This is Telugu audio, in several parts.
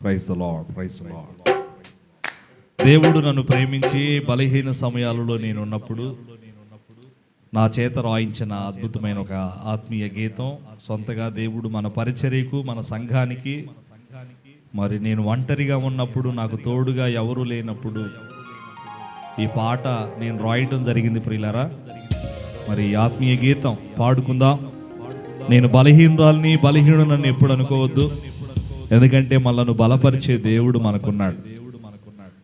Praise the lord praise the lord దేవుడు నన్ను ప్రేమించి బలహీన సమయాలలో నేను ఉన్నప్పుడు నా చేత రాయించిన అద్భుతమైన ఒక ఆత్మీయ గీతం సొంతగా దేవుడు మన పరిచర్యకు మన సంఘానికి మరి నేను ఒంటరిగా ఉన్నప్పుడు నాకు తోడుగా ఎవరు లేనప్పుడు ఈ పాట నేను రాయటం జరిగింది ప్రియులరా. మరి ఈ ఆత్మీయ గీతం పాడుకుందాం. నేను బలహీనరాల్ని నన్ను ఎప్పుడు అనుకోవద్దు. ఎందుకంటే మనల్ని బలపరిచే దేవుడు మనకున్నాడు.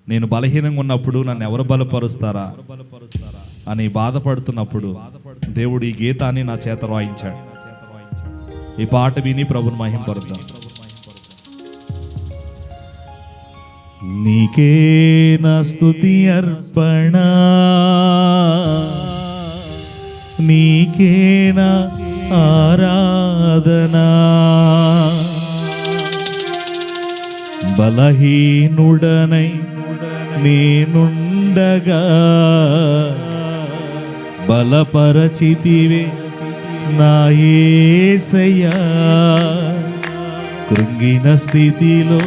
నేను బలహీనంగా ఉన్నప్పుడు నన్ను ఎవరు బలపరుస్తారా అని బాధపడుతున్నప్పుడు దేవుడు ఈ గీతాన్ని నా చేత రాయించాడు. ఈ పాట విని ప్రభుని మహింపరుద్దాం. నీకే నా స్థుతి అర్పణ నీకే నా ఆరాధనా. బలహీనుడనై నేనుండగా బలపరచితివే నాయేసయ్యా కృంగిన స్థితిలో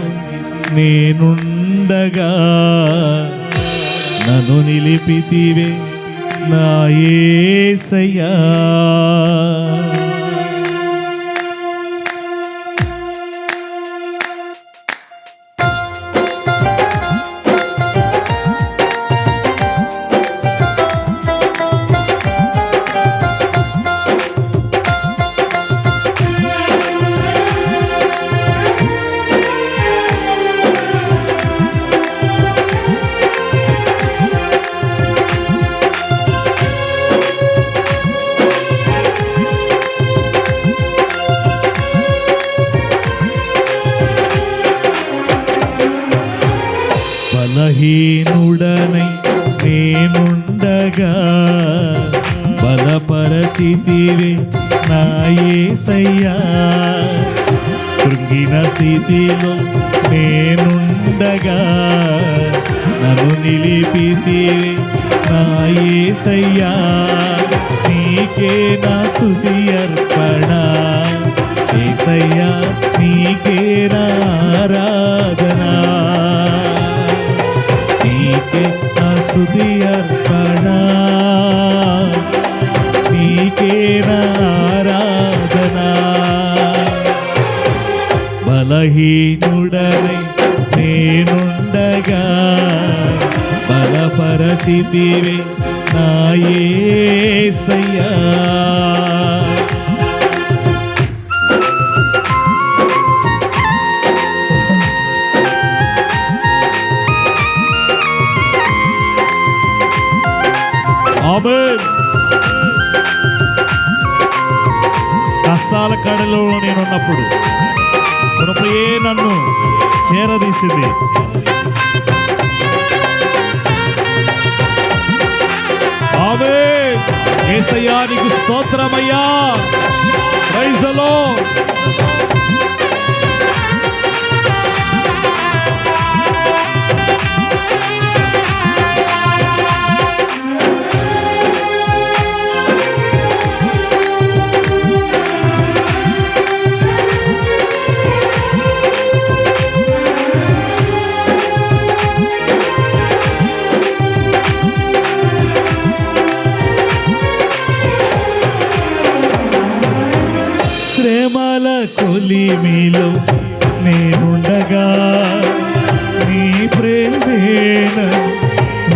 నేనుండగా నన్ను నిలిపితివే నాయేసయ్యా నా కృంగిన స్థితిలో నేనుండగా నన్ను నిలిపితివే నా యేసయ్యా. నీకే నా స్థుతి అర్పణ. యేసయ్యా నీకే నా బలపరచితివే నా కష్టాల కడలో నేనున్నప్పుడు కృపయే నన్ను చేరదీసింది. ఆమె ఏసయ్యా నీకు స్తోత్రమయ్యా. ప్రైజలో ఉండగా నీ ప్రేమేన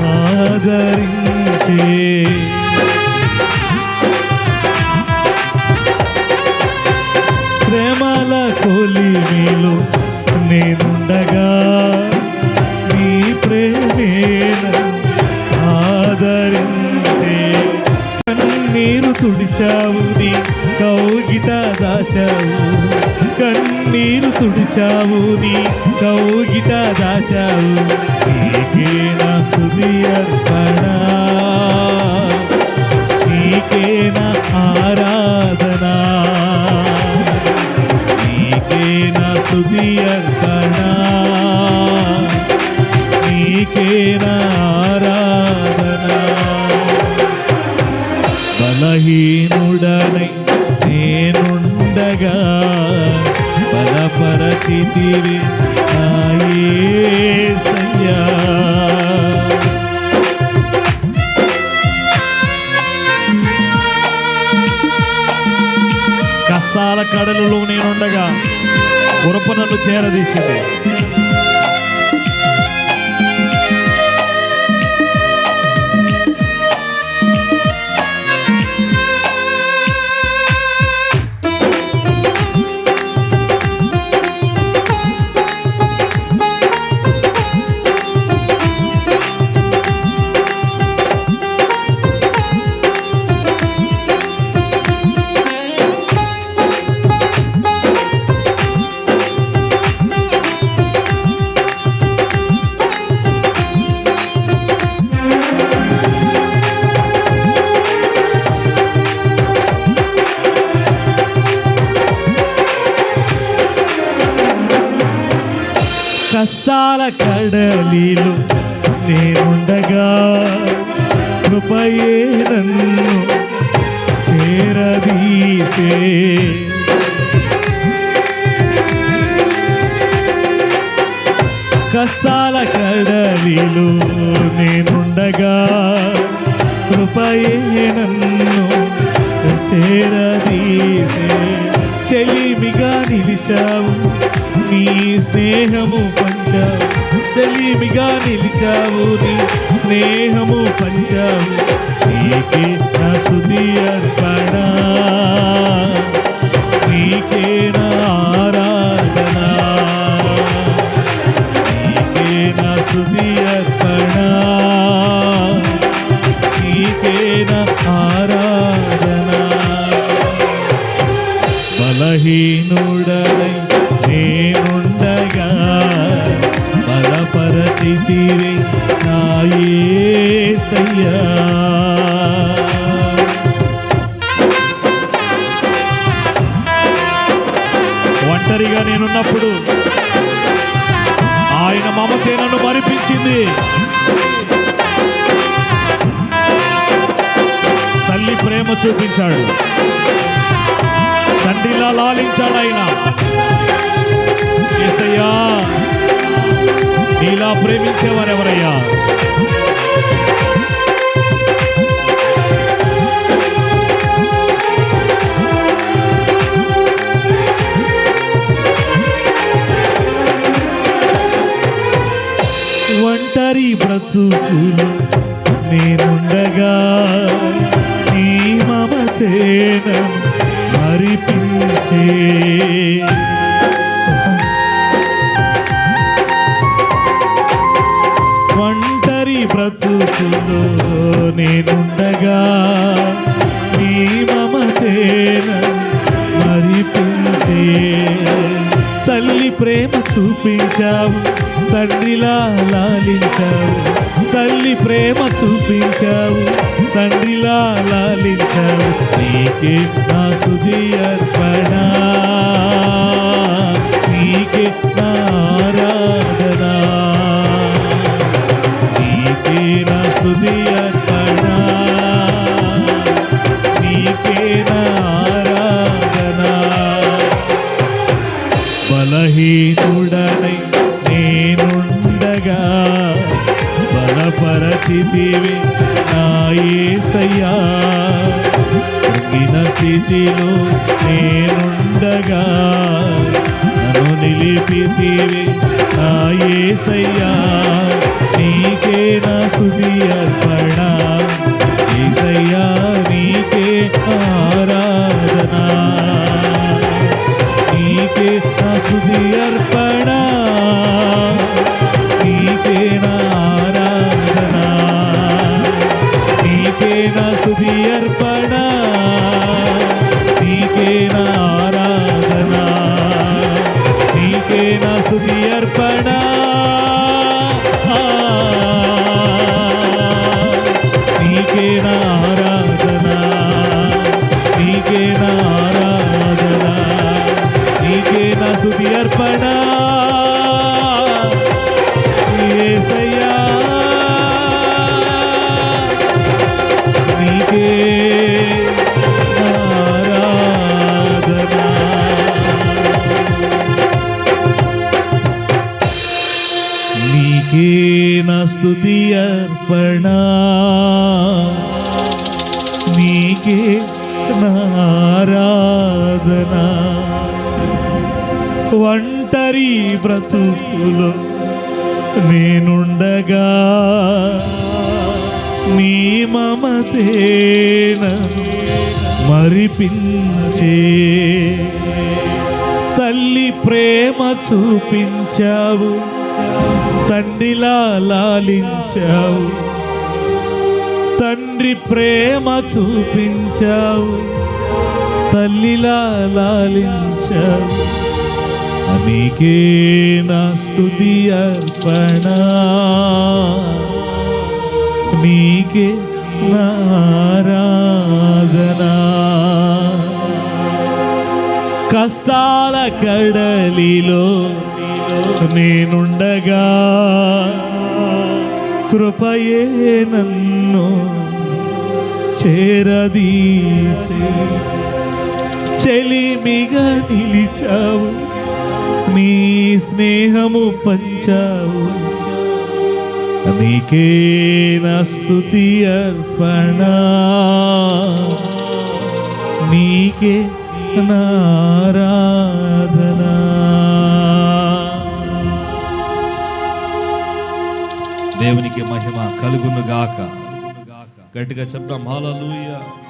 ఆదరించే. శ్రమల కొలిమిలో నేనుండగా నీ ప్రేమేన ఆదరించే. కన్నీరు తుడిచావు నీ కౌగిట దాచావు. కన్నీరు తుడిచావు నీ బయట దాచావు. నీకే నా స్థుతి అర్పణ. నీకే నా ఆరాధన. నీకే నా స్థుతి అర్పణ. నీకే నా ఆరాధన. బలహీనుడనై నేనుండగా బలపరచితివి. ఉరప నన్ను చేరదీసింది. కష్టాల కడలిలో నేనుండగా కృపయే నన్ను చేరదీసే. కష్టాల కడలిలో నేనుండగా కృపయే నన్ను చేరదీసే. చెలిమిగా నిలిచావు నీ స్నేహము పంచావు తెలివిగా నిలిచావు నీ స్నేహము పంచావు నీకే నా సుది అర్పణ నీకే నా ఆరాధన నీకే నా సుది అర్పణ నీకే నా ఆరాధన. బలహీనుడ మమతే నన్ను మరిపించింది. తల్లి ప్రేమ చూపించాడు. తండ్రిలా లాలించాడు ఆయన. యేసయ్యా నీలా ప్రేమించేవారు ఎవరయ్యా బ్రతుకులు నేనుండగా నీ మమతేన మరిపించే తండ్రిలా లాలించావు నీకే నా సుధి అర్పణ. నీకే నా ఆరాధన. నీకే నా సుధి అర్పణ. నీకే నా ఆరాధన. బలహీనుడనై నేనుండగా బలపరచితివి నా యేసయ్యా స్థితిలో నేనుండగా నన్ను నిలిపితివి నా నీకే నా సుది అర్పణ. ఏసయ్యా నీకే ఆరాధన. నీకే నా సుది అర్పణ. నారాధన ఒంటరి బ్రతుకులో నేనుండగా నీ మమతేన మరిపించే. తల్లి ప్రేమ చూపించావు తండ్రిలా లాలించావు. తండ్రి ప్రేమ చూపించావు తల్లిలా లాలించావు నీకే నా స్తుతి అర్పణ. నీకే నారాధనా కష్టాల కడలిలో నేనుండగా కృపయే నన్ను చేరదీసే. చెలిమిగా నిలిచావు. నీ స్నేహము పంచావు. నీకే నా స్తుతి అర్పణ. నీకే నారాధనా దేవునికి మహిమ కలుగును గాక గట్టిగా చెప్తాం హాలూయా